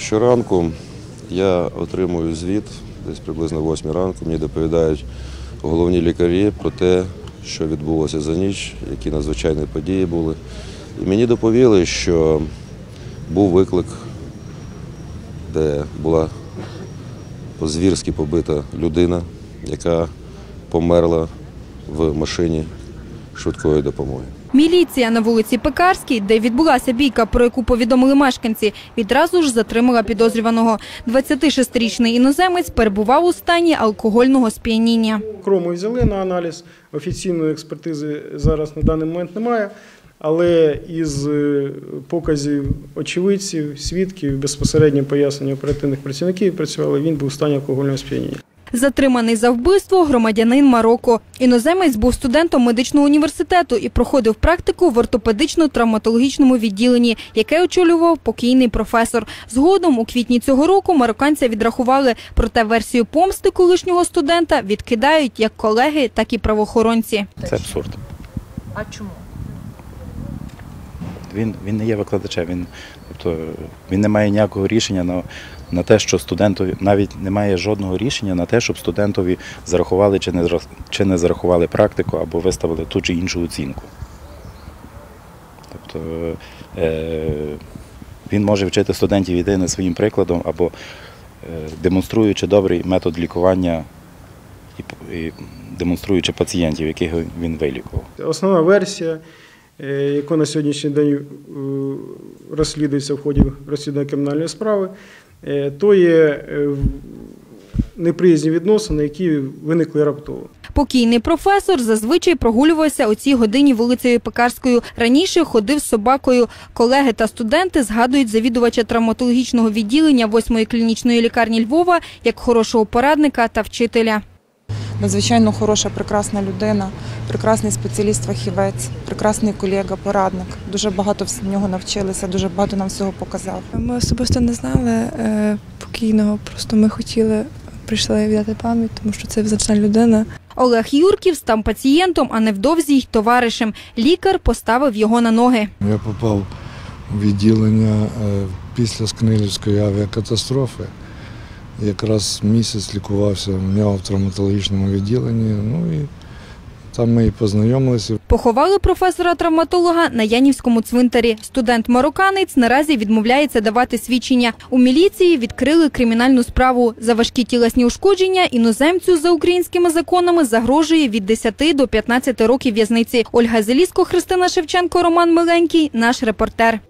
Щоранку я отримую звіт, десь приблизно 8 ранку. Мені доповідають головні лікарі про те, що відбулося за ніч, які надзвичайні події були. І мені доповіли, що був виклик, де була по-звірськи побита людина, яка померла в машині швидкої допомоги. Міліція на вулиці Пекарській, де відбулася бійка, про яку повідомили мешканці, відразу ж затримала підозрюваного. 26-річний іноземець перебував у стані алкогольного сп'яніння. Крому взяли на аналіз. Офіційної експертизи зараз на даний момент немає. Але із е, показів очевидців, свідків, безпосередньо пояснення оперативних працівників працювали, він був у стані алкогольного сп'яніння. Затриманий за вбивство громадянин Марокко. Іноземець був студентом медичного університету і проходив практику в ортопедично-травматологічному відділенні, яке очолював покійний професор. Згодом у квітні цього року марокканця відрахували, проте версію помсти колишнього студента відкидають як колеги, так і правоохоронці. Це абсурд. А чому? Він, він не є викладачем, він, тобто, він не має ніякого рішення на, на те, що студентові, навіть немає жодного рішення на те, щоб студентові зарахували чи не, чи не зарахували практику або виставили ту чи іншу оцінку. Тобто е, він може вчити студентів єдине своїм прикладом або е, демонструючи добрий метод лікування і, і демонструючи пацієнтів, яких він вилікував. Основна версія, е, на сьогоднішній день е, розслідується в ході розслідування кримінальної справи, е, то є неприязні відносини, які виникли раптово. Покійний професор зазвичай прогулювався о цій годині вулицею Пекарською. Раніше ходив з собакою. Колеги та студенти згадують завідувача травматологічного відділення 8-ї клінічної лікарні Львова як хорошого порадника та вчителя. Надзвичайно хороша, прекрасна людина, прекрасний спеціаліст, фахівець, прекрасний колега, порадник. Дуже багато в нього навчилися, дуже багато нам всього показав. Ми особисто не знали е, покійного, просто ми хотіли, прийшли віддати пам'ять, тому що це визначна людина. Олег Юрків став пацієнтом, а невдовзі й товаришем. Лікар поставив його на ноги. Я попав у відділення е, після Скнилівської авіакатастрофи. Якраз місяць лікувався в нього в травматологічному відділенні. Ну і там ми і познайомилися. Поховали професора-травматолога на Янівському цвинтарі. Студент-марокканець наразі відмовляється давати свідчення. У міліції відкрили кримінальну справу. За важкі тілесні ушкодження іноземцю за українськими законами загрожує від 10 до 15 років в'язниці. Ольга Зеліско, Христина Шевченко, Роман Миленький. Наш репортер.